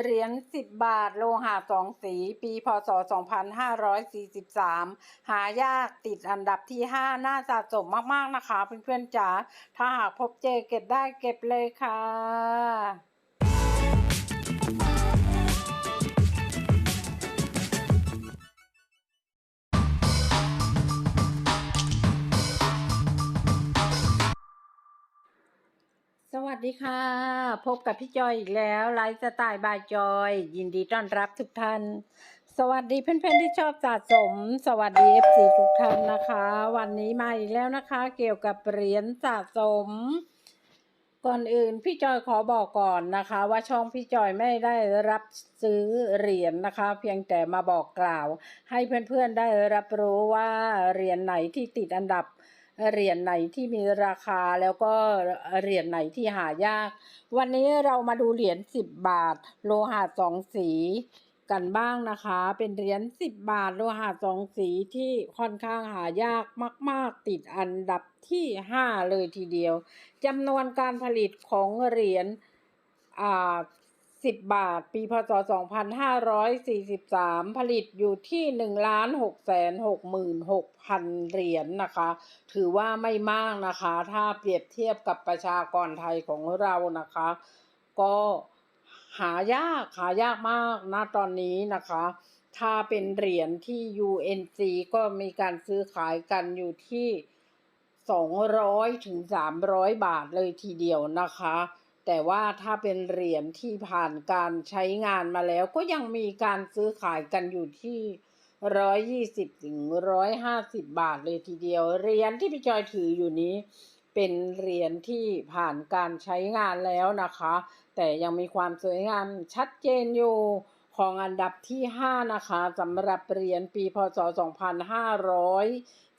เหรียญ 10 บาท โลหะสองสี ปี พศ 2543 หายากติดอันดับที่ 5 น่าสะสมมาก ๆ นะคะ เพื่อน ๆจ๋าถ้าหากพบเจอเก็บได้เก็บเลยค่ะ สวัสดีค่ะ พบกับพี่จอยอีกแล้วไลฟ์สไตล์บายจอย ยินดีต้อนรับทุกท่าน สวัสดีเพื่อนๆที่ชอบสะสม สวัสดี FC ทุกท่านนะคะ วันนี้มาอีกแล้วนะคะ เกี่ยวกับเหรียญสะสม ก่อนอื่นพี่จอยขอบอกก่อนนะคะ ว่าช่องพี่จอยไม่ได้รับซื้อเหรียญนะคะ เพียงแต่มาบอกกล่าว ให้เพื่อนๆได้รับรู้ว่าเหรียญไหนที่ติดอันดับ เหรียญไหนที่มีราคาแล้วก็เหรียญไหนที่หายาก วันนี้เรามาดูเหรียญ10บาท โลหะสองสีกันบ้างนะคะ เป็นเหรียญ10บาทโลหะสองสีที่ค่อนข้างหายากมาก ๆ ติดอันดับที่5เลยทีเดียวจำนวนการผลิตของเหรียญอ่า 10 บาท ปีพศ 2543 ผลิตอยู่ที่1ล้าน6แสน66,000 เหรียญนะคะ ถือว่าไม่มากนะคะ ถ้าเปรียบเทียบกับประชากรไทยของเรานะคะ ก็หายากหายากมากนะตอนนี้นะคะ ถ้าเป็นเหรียญที่ UNC ก็มีการซื้อขายกันอยู่ที่ 200ถึง300 บาทเลยทีเดียวนะคะ แต่ว่าถ้าเป็นเหรียญที่ผ่านการใช้งานมาแล้วก็ยังมีการซื้อขายกันอยู่ที่ร้อยยี่สิบถึงร้อยห้าสิบบาทเลยทีเดียว เหรียญที่พี่จอยถืออยู่นี้ เป็นเหรียญที่ผ่านการใช้งานแล้วนะคะ แต่ยังมีความสวยงามชัดเจนอยู่ของอันดับที่ 5 นะคะสำหรับเหรียญปีพศ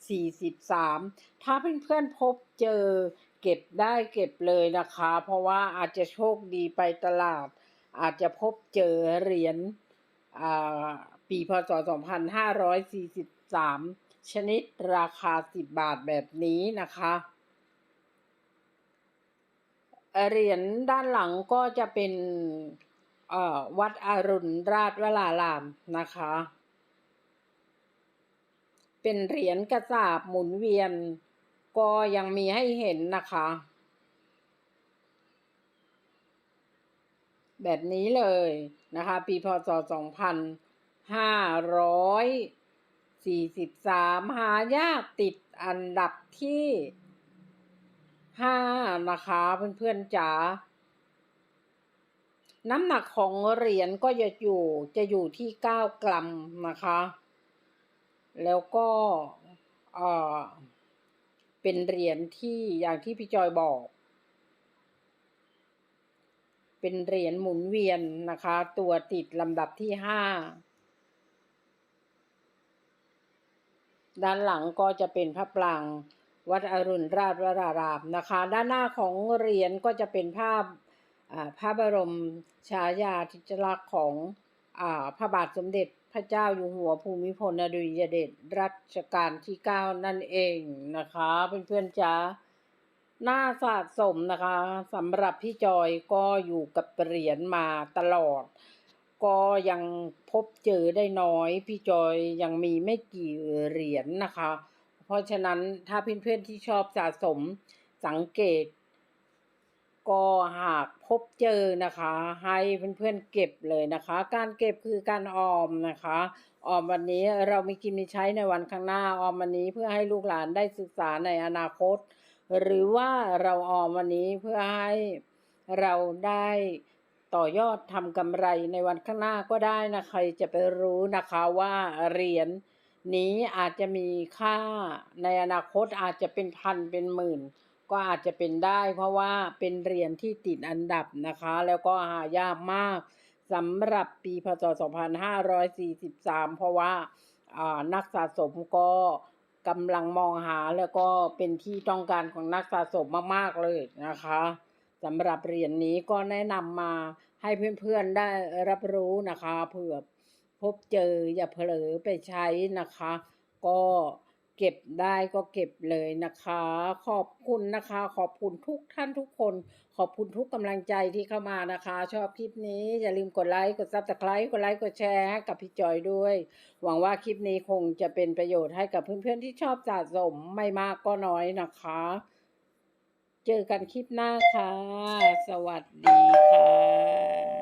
2543 ถ้าเพื่อนๆพบเจอ เก็บได้เก็บเลยนะคะ เพราะว่าอาจจะโชคดีไปตลาด อาจจะพบเจอเหรียญอ่าปีพศ 2543 ชนิดราคา 10 บาทแบบนี้นะคะเหรียญด้านหลังก็จะเป็นอ่อวัดอรุณราชวรารามนะคะ เป็นเหรียญกระสาบหมุนเวียน ก็ยังมีให้เห็นนะคะ แบบนี้เลยนะคะ ปีพศ 2543 หายากติดอันดับที่ 5 นะคะเพื่อนๆจ๋าน้ำหนักของเหรียญก็จะอยู่จะอยู่ที่9กรัมนะคะ แล้วก็ เอ่อ เป็นเหรียญที่อย่างที่พี่จอยบอก เป็นเหรียญหมุนเวียนนะคะ ตัวติดลำดับที่5ด้านหลังก็จะเป็นพระปรางวัดอรุณราชวรารามนะคะ ด้านหน้าของเหรียญก็จะเป็นภาพพระบรมฉายาธิจลักษณ์ของอพระบาทสมเด็จ พระเจ้าอยู่หัวภูมิพลอดุลยเดชรัชกาลที่9นั่นเองนะคะเพื่อนๆจ๋าหน่าสะสมนะคะสำหรับพี่จอยก็อยู่กับเหรียญมาตลอด ก็ยังพบเจอได้น้อย พี่จอยยังมีไม่กี่เหรียญนะคะ เพราะฉะนั้นถ้าเพื่อนๆที่ชอบสะสมสังเกต ก็หากพบเจอนะคะ ให้เพื่อนๆเก็บเลยนะคะ การเก็บคือการออมนะคะออมวันนี้เรามีกินมีใช้ในวันข้างหน้าออมวันนี้เพื่อให้ลูกหลานได้ศึกษาในอนาคต หรือว่าเราออมวันนี้เพื่อให้เราได้ต่อยอดทำกำไรในวันข้างหน้าก็ได้นะใครจะไปรู้นะคะว่าเหรียญนี้อาจจะมีค่าในอนาคตอาจจะเป็นพันเป็นหมื่น ก็อาจจะเป็นได้เพราะว่าเป็นเหรียญที่ติดอันดับนะคะ แล้วก็หายากมากสำหรับปีพศ 2543 เพราะว่าอ่านักสะสมก็กำลังมองหาแล้วก็เป็นที่ต้องการของนักสะสมมากๆเลยนะคะสำหรับเหรียญนี้ก็แนะนำมาให้เพื่อนๆได้รับรู้นะคะเผื่อพบเจออย่าเผลอไปใช้นะคะ ก็ เก็บได้ก็เก็บเลยนะคะ ขอบคุณนะคะ ขอบคุณทุกท่านทุกคน ขอบคุณทุกกำลังใจที่เข้ามานะคะ ชอบคลิปนี้อย่าลืมกดไลค์กดซับสไครต์กดไลค์กดแชร์ให้กับพี่จอยด้วย หวังว่าคลิปนี้คงจะเป็นประโยชน์ให้กับเพื่อนๆที่ชอบสะสมไม่มากก็น้อยนะคะ เจอกันคลิปหน้าค่ะ สวัสดีค่ะ